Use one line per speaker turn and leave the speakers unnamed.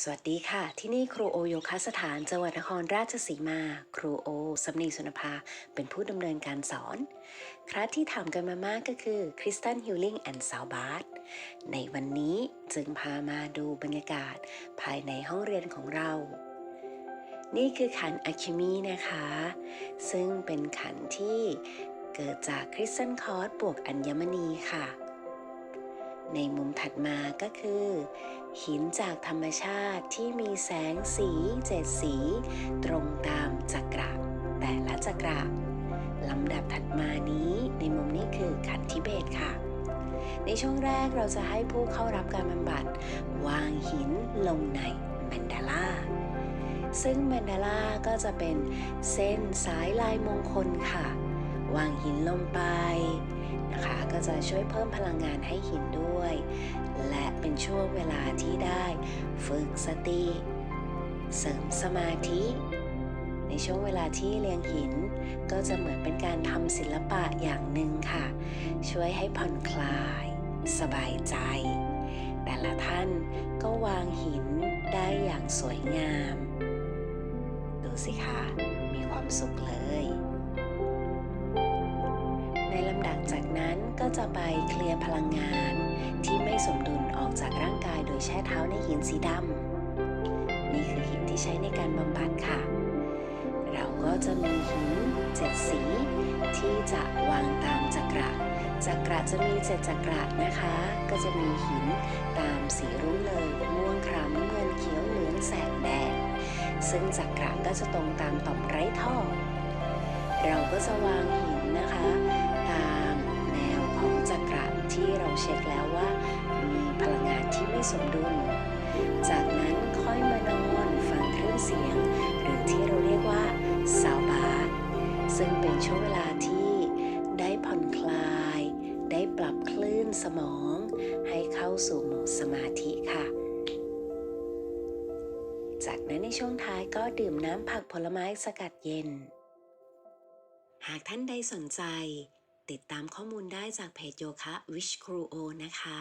สวัสดีค่ะ ที่นี่ครูโอโยคะสถานจังหวัดนครราชสีมา ครูโอสำนีสุนภา เป็นผู้ดำเนินการสอน คลาสที่ถามกันมามากก็คือคริสตันฮิลลิ่งแอนด์ซาวบาร์ในวันนี้จึงพามาดูบรรยากาศภายในห้องเรียนของเรา นี่คือขันอะคิมีนะคะ ซึ่งเป็นขันที่เกิดจากคริสตันคอร์สบวกอัญมณีค่ะ ในมุมถัดมาก็คือ หินจากธรรมชาติที่มีแสงสีเจ็ดสี ตรงตามจักระ แต่ละจักระลำดับถัดมานี้ในมุมนี้คือขันธิเบศค่ะ ในช่วงแรกเราจะให้ผู้เข้ารับการบำบัด วางหินลงในแมนดาล่าซึ่งแมนดาล่าก็จะเป็นเส้นสายลายมงคลค่ะ วางหินลงไป นะคะ ก็จะช่วยเพิ่มพลังงานให้หินด้วย และเป็นช่วงเวลาที่ได้ฝึกสติ เสริมสมาธิ ในช่วงเวลาที่เรียงหิน ก็จะเหมือนเป็นการทำศิลปะอย่างหนึ่งค่ะ ช่วยให้ผ่อนคลาย สบายใจ แต่ละท่านก็วางหินได้อย่างสวยงาม ดูสิคะ มีความสุขเลย ในลำดับจากนั้นก็จะไปเคลียร์พลังงาน ที่ไม่สมดุลออกจากร่างกายโดยแช่เท้าในหินสีดำนี่คือหินที่ใช้ในการบำบัดค่ะ เราก็จะมีหินเจ็ดสี ที่จะวางตามจักระจักระจะมีเจ็ดจักระนะคะ ก็จะมีหินตามสีรุ้งเลยม่วงครามน้ำเงินเขียวเหลืองแสงแดงซึ่งจักระก็จะตรงตามต่อมไร้ท่อ เราก็จะวางหิน ที่เราเช็คแล้วว่า มีพลังงานที่ไม่สมดุล จากนั้นค่อยมานอนฟังคลื่นเสียง หรือที่เราเรียกว่าซาวบาร์ซึ่งเป็นช่วงเวลาที่ได้ผ่อนคลาย ได้ปรับคลื่นสมอง ให้เข้าสู่โหมดสมาธิค่ะ จากนั้นในช่วงท้ายก็ดื่มน้ำผักผลไม้สกัดเย็น หากท่านใดสนใจ ติดตามข้อมูลได้จากเพจโยคะ Wish Cruo นะคะ